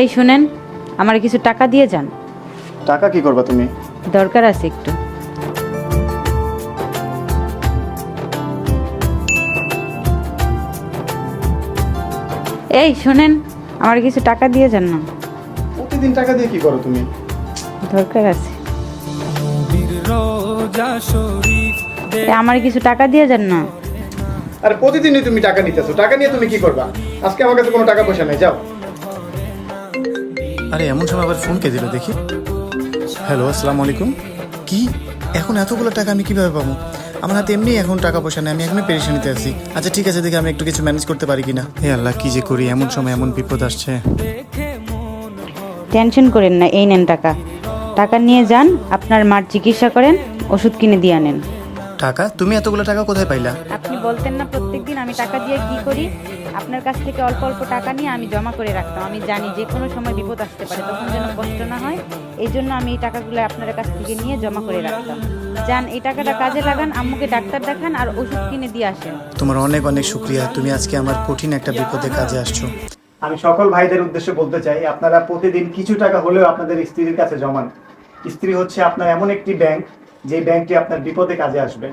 এই শুনেন আমার কিছু টাকা দিয়ে যান। টাকা কি করবা তুমি? দরকার আছে একটু। এই শুনেন আমার কিছু টাকা দিয়ে যান না। প্রতিদিন টাকা দিয়ে কি করো তুমি? দরকার আছে। আমার কিছু টাকা দিয়ে যান না। আরে প্রতিদিনই তুমি টাকা নিতেছো। টাকা নিয়ে তুমি কি করবা? আজকে আমার কাছে কোনো টাকা পয়সা নেই যাও। আরে এমন সময় আবার ফোন কে দিল দেখি। হ্যালো আসসালামু আলাইকুম। কি? এখন এতগুলো টাকা আমি কীভাবে পাবো? আমার হাতে এমনি এখন টাকা পয়সা নেই আমি এখনই পেরেশানিতে আছি আচ্ছা ঠিক আছে দেখি আমি একটু কিছু ম্যানেজ করতে পারি কিনা। হে আল্লাহ কি যে করি এমন সময় এমন বিপদ আসছে। টেনশন করেন না এই নেন টাকা। টাকা নিয়ে যান আপনার মার চিকিৎসা করেন ওষুধ কিনে দিয়ে আনেন। টাকা? তুমি এতগুলো টাকা কোথায় পাইলা? আপনি বলতেন না প্রত্যেকদিন আমি টাকা দিয়ে কি করি? আপনার কাছ থেকে অল্প অল্প টাকা নিয়ে আমি জমা করে রাখতাম। আমি জানি যে কোনো সময় বিপদ আসতে পারে তখন যেন কষ্ট না হয় এই জন্য আমি এই টাকাগুলো আপনার কাছ থেকে নিয়ে জমা করে রাখতাম। যান এই টাকাটা কাজে লাগান আম্মুকে ডাক্তার দেখান আর ওষুধ কিনে দিয়ে আসেন। তোমার অনেক অনেক শুক্রিয়া তুমি আজকে আমার কঠিন একটা বিপদে কাজে আসছো। আমি সকল ভাইদের উদ্দেশ্যে বলতে চাই আপনারা প্রতিদিন কিছু টাকা হলেও আপনাদের স্ত্রীর কাছে জমান। স্ত্রী হচ্ছে আপনার এমন একটি ব্যাংক যে ব্যাংকটি আপনার বিপদে কাজে আসবে।